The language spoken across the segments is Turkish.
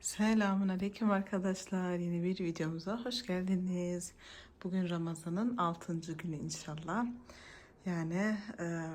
Selamun Aleyküm arkadaşlar. Yeni bir videomuza hoş geldiniz. Bugün Ramazan'ın 6. günü inşallah. Yani e,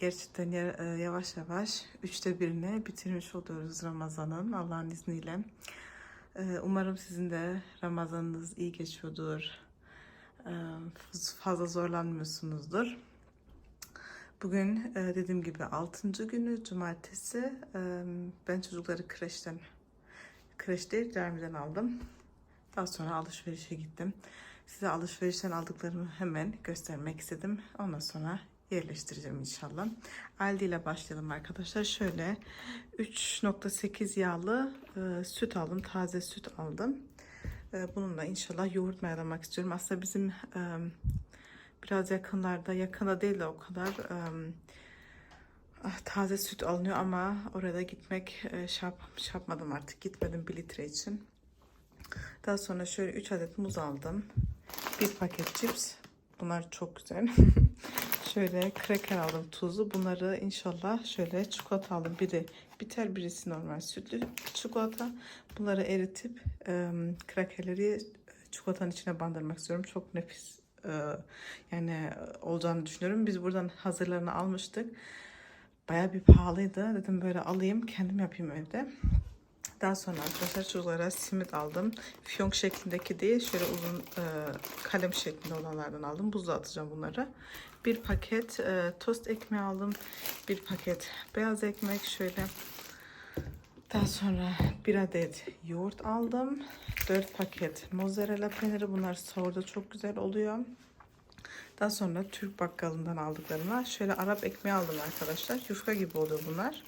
gerçekten e, yavaş yavaş üçte birini bitirmiş oluyoruz Ramazan'ın Allah'ın izniyle. E, umarım sizin de Ramazanınız iyi geçiyordur. E, fazla zorlanmıyorsunuzdur. Bugün e, dediğim gibi 6. günü cumartesi. E, ben çocukları kreşten kreş değil camiden aldım. Daha sonra alışverişe gittim. Size alışverişten aldıklarımı hemen göstermek istedim. Ondan sonra yerleştireceğim inşallah. Aldi ile başlayalım arkadaşlar. Şöyle 3.8 yağlı e, süt aldım. Taze süt aldım. E, bununla inşallah yoğurt mayalamak istiyorum. Aslında bizim e, biraz yakınlarda, yakında değil de o kadar e, taze süt alınıyor ama orada gitmek e, şey, yap- şey yapmadım artık. Gitmedim bir litre için. Daha sonra şöyle 3 adet muz aldım. Bir paket cips. Bunlar çok güzel. şöyle kreker aldım tuzlu. Bunları inşallah şöyle çikolata aldım. Biri biter birisi normal sütlü çikolata. Bunları eritip e, krekerleri çikolatanın içine bandırmak istiyorum. Çok nefis e, yani olacağını düşünüyorum. Biz buradan hazırlarını almıştık. Baya bir pahalıydı. Dedim böyle alayım kendim yapayım evde. Daha sonra arkadaşlar çocuklara simit aldım. Fiyonk şeklindeki değil şöyle uzun e, kalem şeklinde olanlardan aldım. Buzluğa atacağım bunları. Bir paket e, tost ekmeği aldım. Bir paket beyaz ekmek şöyle. Daha sonra bir adet yoğurt aldım. 4 paket mozzarella peyniri. Bunlar sahurda çok güzel oluyor. Daha sonra Türk bakkalından aldıklarıma şöyle Arap ekmeği aldım arkadaşlar. Yufka gibi oluyor bunlar.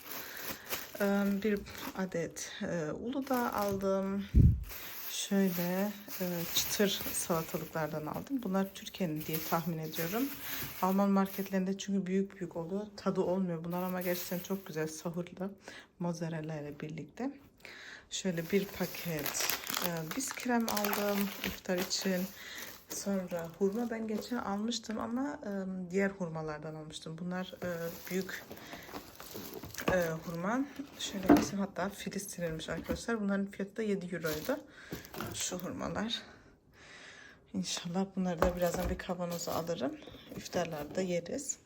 Bir adet Uludağ aldım. Şöyle çıtır salatalıklardan aldım. Bunlar Türkiye'nin diye tahmin ediyorum. Alman marketlerinde çünkü büyük büyük oluyor. Tadı olmuyor. Bunlar ama gerçekten çok güzel sahurla mozzarella ile birlikte. Şöyle bir paket e, biskrem aldım iftar için. Sonra hurma ben geçen almıştım ama e, diğer hurmalardan almıştım. Bunlar e, büyük e, hurma. Şöyle bizim hatta filistinilmiş arkadaşlar. Bunların fiyatı da 7 euroydu. Şu hurmalar. İnşallah bunları da birazdan bir kavanoza alırım. İftarlarda yeriz.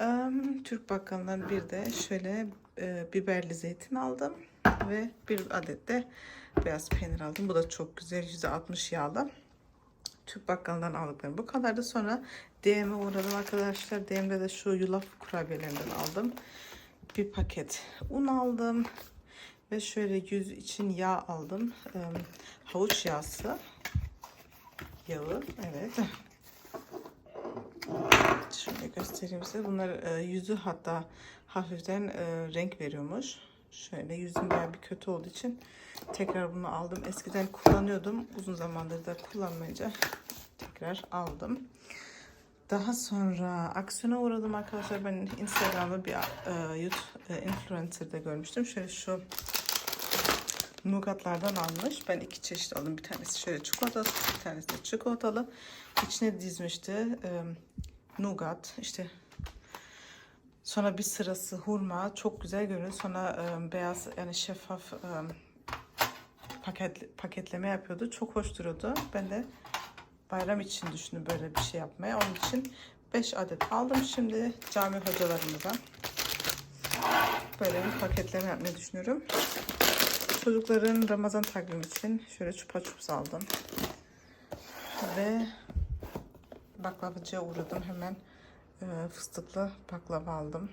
E, Türk bakkalından bir de şöyle e, biberli zeytin aldım. Ve bir adet de beyaz peynir aldım. Bu da çok güzel. %60 yağlı. Türk bakkalından aldıklarım. Bu kadar da sonra DM'e uğradım arkadaşlar. DM'de de şu yulaf kurabiyelerinden aldım. Bir paket un aldım. Ve şöyle yüz için yağ aldım. Ee, havuç yağısı. Yağı. Evet. Şöyle göstereyim size. Bunlar e, yüzü hatta hafiften e, renk veriyormuş. Şöyle yüzüm bayağı bir kötü olduğu için tekrar bunu aldım. Eskiden kullanıyordum. Uzun zamandır da kullanmayınca tekrar aldım. Daha sonra aksiyona uğradım arkadaşlar. Ben Instagram'da bir e, YouTube e, influencer'da görmüştüm. Şöyle şu nougatlardan almış. Ben iki çeşit aldım. Bir tanesi şöyle çikolatalı, bir tanesi de çikolatalı. İçine dizmişti. E, nougat işte Sonra bir sırası hurma çok güzel görünüyor. Sonra e, beyaz yani şeffaf e, paket paketleme yapıyordu. Çok hoş duruyordu. Ben de bayram için düşündüm böyle bir şey yapmaya. Onun için 5 adet aldım. Şimdi cami hocalarımıza böyle bir paketleme yapmayı düşünüyorum. Çocukların Ramazan takvimi için şöyle çupa çups aldım. Ve baklavacıya uğradım hemen fıstıklı baklava aldım.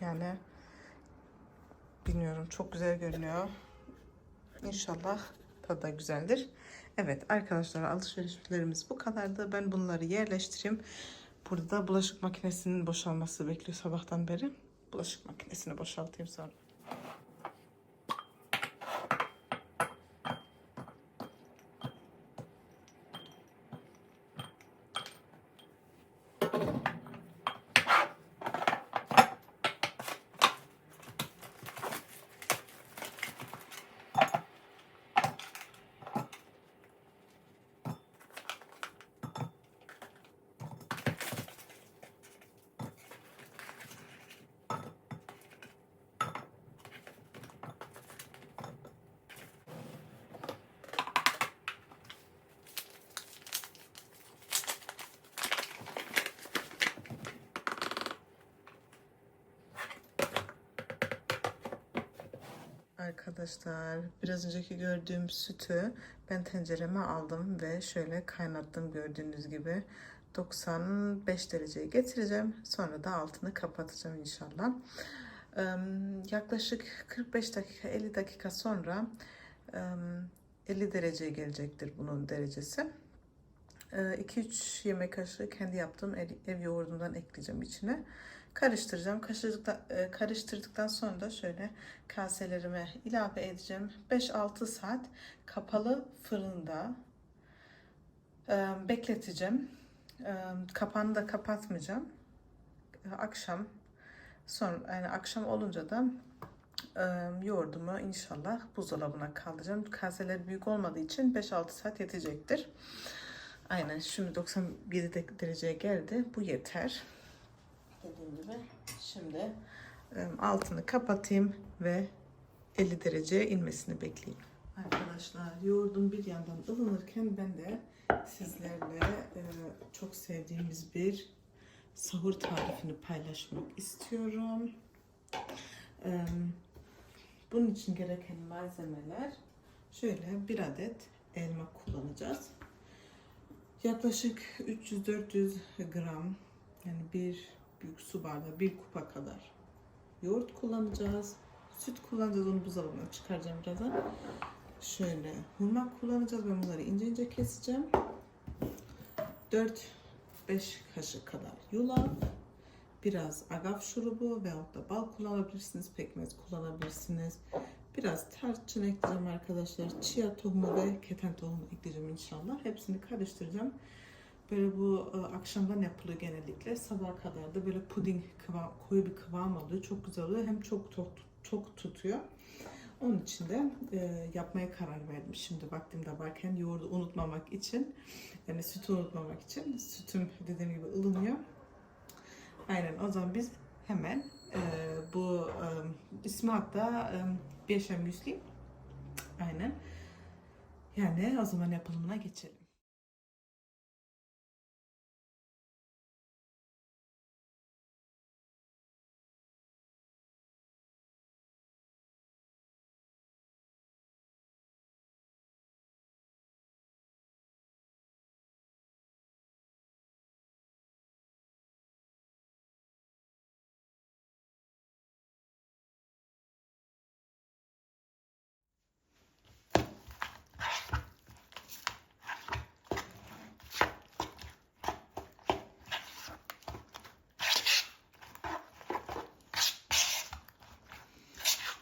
Yani bilmiyorum çok güzel görünüyor. İnşallah tadı da güzeldir. Evet arkadaşlar alışverişlerimiz bu kadardı. Ben bunları yerleştireyim. Burada da bulaşık makinesinin boşalması bekliyor sabahtan beri. Bulaşık makinesini boşaltayım sonra. Arkadaşlar. Biraz önceki gördüğüm sütü ben tencereme aldım ve şöyle kaynattım gördüğünüz gibi. 95 dereceye getireceğim. Sonra da altını kapatacağım inşallah. Yaklaşık 45 dakika 50 dakika sonra eee, 50 dereceye gelecektir bunun derecesi. 2-3 yemek kaşığı kendi yaptığım ev, yoğurdundan ekleyeceğim içine karıştıracağım. Karıştırdıktan, e, karıştırdıktan sonra da şöyle kaselerime ilave edeceğim. 5-6 saat kapalı fırında e, bekleteceğim. E, kapağını da kapatmayacağım. Akşam sonra yani akşam olunca da yoğurdumu inşallah buzdolabına kaldıracağım. Kaseler büyük olmadığı için 5-6 saat yetecektir. Aynen şimdi 97 de- dereceye geldi. Bu yeter. Dediğim gibi şimdi altını kapatayım ve 50 dereceye inmesini bekleyeyim. Arkadaşlar yoğurdum bir yandan ılınırken ben de sizlerle e, çok sevdiğimiz bir sahur tarifini paylaşmak istiyorum. E, bunun için gereken malzemeler şöyle bir adet elma kullanacağız. Yaklaşık 300-400 gram yani bir büyük su bardağı bir kupa kadar yoğurt kullanacağız. Süt kullanacağız onu buzdolabına çıkaracağım birazdan. Şöyle hurma kullanacağız. Ben bunları ince ince keseceğim. 4-5 kaşık kadar yulaf. Biraz agave şurubu veyahut da bal kullanabilirsiniz. Pekmez kullanabilirsiniz. Biraz tarçın ekleyeceğim arkadaşlar. Chia tohumu ve keten tohumu ekleyeceğim inşallah. Hepsini karıştıracağım. Böyle bu e, akşamdan yapılıyor genellikle. Sabaha kadar da böyle puding kıvam, koyu bir kıvam oluyor. Çok güzel oluyor. Hem çok çok, çok tutuyor. Onun için de e, yapmaya karar verdim. Şimdi vaktimde varken yoğurdu unutmamak için. Yani sütü unutmamak için. Sütüm dediğim gibi ılınıyor. Aynen o zaman biz hemen e, bu e, ismi hatta e, Beşam Müsli. Aynen. Yani o zaman yapılımına geçelim.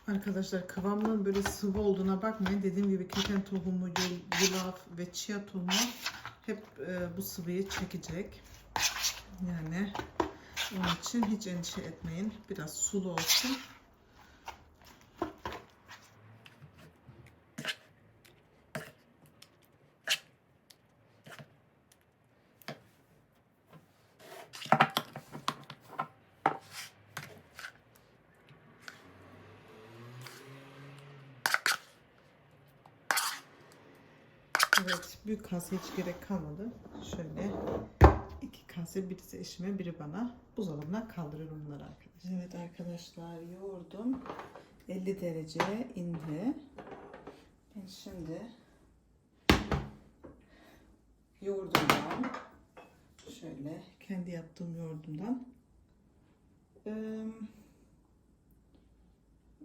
Arkadaşlar kıvamının böyle sıvı olduğuna bakmayın. Dediğim gibi keten tohumu, yul- yulaf ve chia tohumu hep e, bu sıvıyı çekecek. Yani onun için hiç endişe etmeyin. Biraz sulu olsun. Evet, büyük kase hiç gerek kalmadı. Şöyle iki kase, birisi eşime, biri bana buzdolabına kaldırıyorum bunları arkadaşlar. Evet arkadaşlar, yoğurdum 50 dereceye indi. Ben şimdi yoğurdumdan şöyle kendi yaptığım yoğurdumdan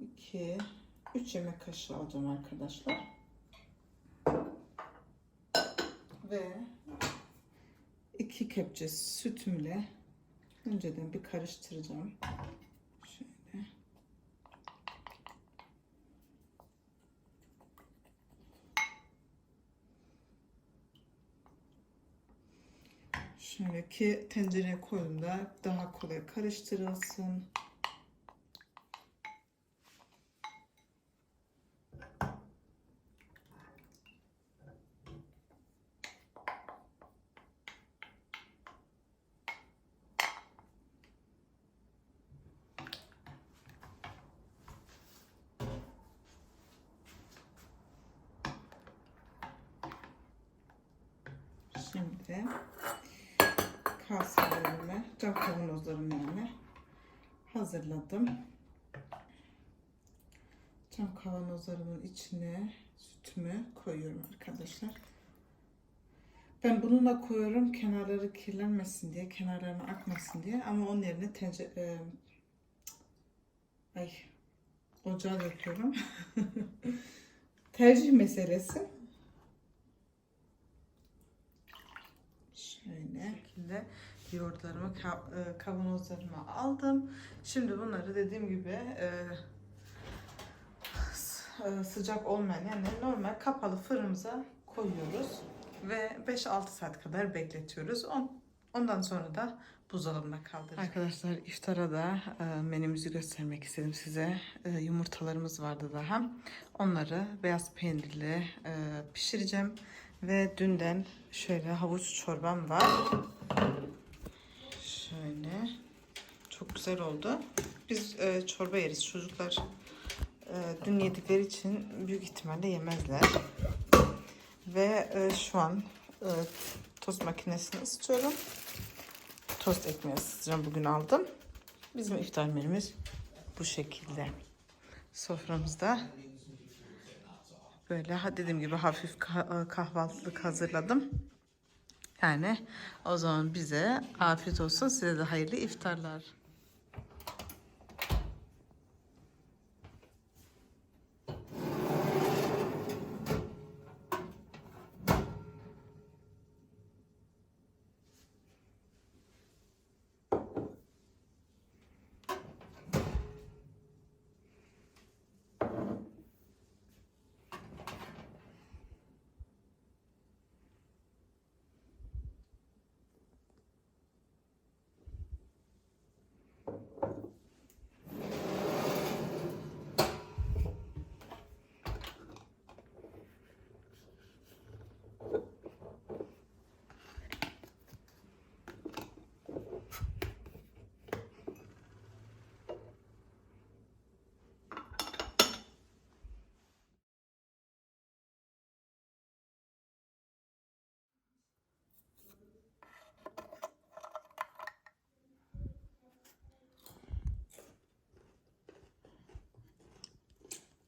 2 3 yemek kaşığı alacağım arkadaşlar. Ve iki kepçe sütümle önceden bir karıştıracağım. Şöyle. Şöyle ki tencereye koyduğumda daha kolay karıştırılsın. Şimdi kaselerimi, cam kavanozlarımı yani hazırladım. Cam kavanozlarımın içine sütümü koyuyorum arkadaşlar. Ben bununla koyuyorum kenarları kirlenmesin diye, kenarlarına akmasın diye. Ama onun yerine tencere... ay, ocağa döküyorum. Tercih meselesi. Şöyle. Şekilde yoğurtlarımı, e, kavanozlarımı aldım. Şimdi bunları dediğim gibi e, e, sıcak olmayan yani normal kapalı fırınımıza koyuyoruz ve 5-6 saat kadar bekletiyoruz. On- Ondan sonra da buzdolabına kaldırıyoruz. Arkadaşlar iftara da menümüzü göstermek istedim size. Yumurtalarımız vardı daha. Onları beyaz peynirli e, pişireceğim. Ve dünden şöyle havuç çorbam var. Şöyle. Çok güzel oldu. Biz e, çorba yeriz. Çocuklar e, dün yedikleri için büyük ihtimalle yemezler. Ve e, şu an e, tost makinesini ısıtıyorum. Tost ekmeği ısıtacağım. Bugün aldım. Bizim iftar menümüz bu şekilde. Soframızda böyle dediğim gibi hafif ka- kahvaltılık hazırladım. Yani o zaman bize afiyet olsun. Size de hayırlı iftarlar.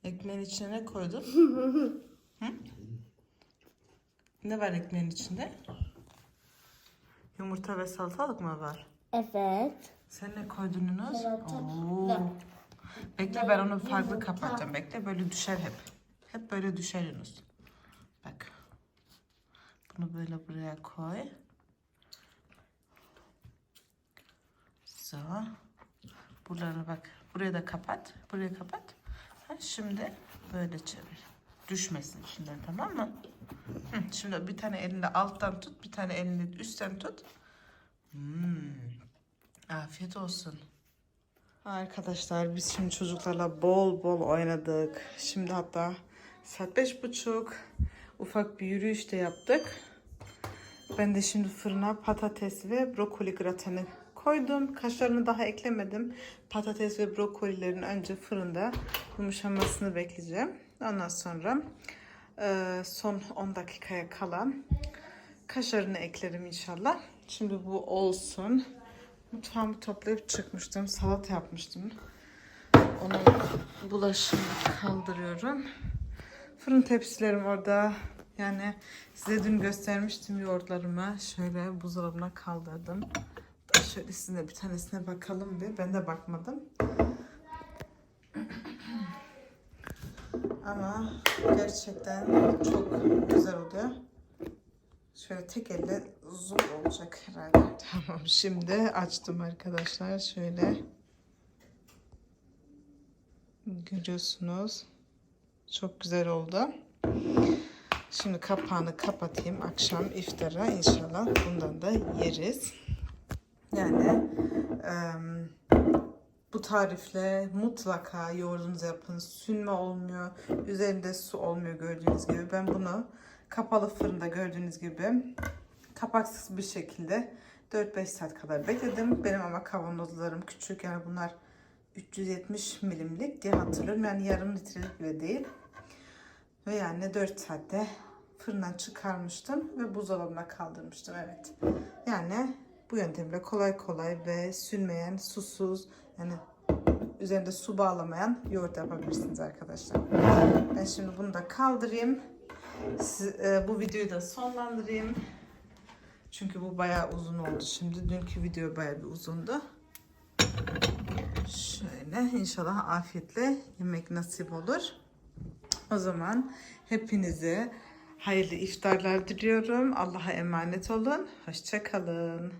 Ekmeğin içine ne koydun? Hı? Ne var ekmeğin içinde? Yumurta ve salatalık mı var? Evet. Sen ne koydun Yunus? Salata. Oo. Bekle ben onu farklı kapatacağım. Bekle böyle düşer hep. Hep böyle düşer Yunus. Bak. Bunu böyle buraya koy. So. Buraları bak. Buraya da kapat. Buraya kapat. Ha, şimdi böyle çevir. Düşmesin içinden tamam mı? Hı, şimdi bir tane elinde alttan tut. Bir tane elinde üstten tut. Hmm. Afiyet olsun. Arkadaşlar biz şimdi çocuklarla bol bol oynadık. Şimdi hatta saat beş buçuk. Ufak bir yürüyüş de yaptık. Ben de şimdi fırına patates ve brokoli grateni koydum. Kaşarını daha eklemedim. Patates ve brokolilerin önce fırında yumuşamasını bekleyeceğim. Ondan sonra e, son 10 dakikaya kalan kaşarını eklerim inşallah. Şimdi bu olsun. Mutfağımı toplayıp çıkmıştım. Salata yapmıştım. Onun bulaşığını kaldırıyorum. Fırın tepsilerim orada. Yani size dün göstermiştim yoğurtlarımı. Şöyle buzdolabına kaldırdım. Da şöyle sizinle bir tanesine bakalım bir. Ben de bakmadım. Ama gerçekten çok güzel oluyor. Şöyle tek elle zor olacak herhalde. Tamam şimdi açtım arkadaşlar. Şöyle görüyorsunuz. Çok güzel oldu. Şimdi kapağını kapatayım. Akşam iftara inşallah bundan da yeriz. Yani bu tarifle mutlaka yoğurdunuzu yapın. Sünme olmuyor. Üzerinde su olmuyor gördüğünüz gibi. Ben bunu kapalı fırında gördüğünüz gibi kapaksız bir şekilde 4-5 saat kadar bekledim. Benim ama kavanozlarım küçük yani bunlar 370 milimlik diye hatırlıyorum. Yani yarım litrelik bile değil. Ve yani 4 saatte fırından çıkarmıştım ve buzdolabına kaldırmıştım. Evet. Yani bu yöntemle kolay kolay ve sünmeyen, susuz yani Üzerinde su bağlamayan yoğurt yapabilirsiniz arkadaşlar. Ben şimdi bunu da kaldırayım. E, bu videoyu da sonlandırayım. Çünkü bu bayağı uzun oldu şimdi. Dünkü video bayağı bir uzundu. Şöyle inşallah afiyetle yemek nasip olur. O zaman hepinize hayırlı iftarlar diliyorum. Allah'a emanet olun. Hoşça kalın.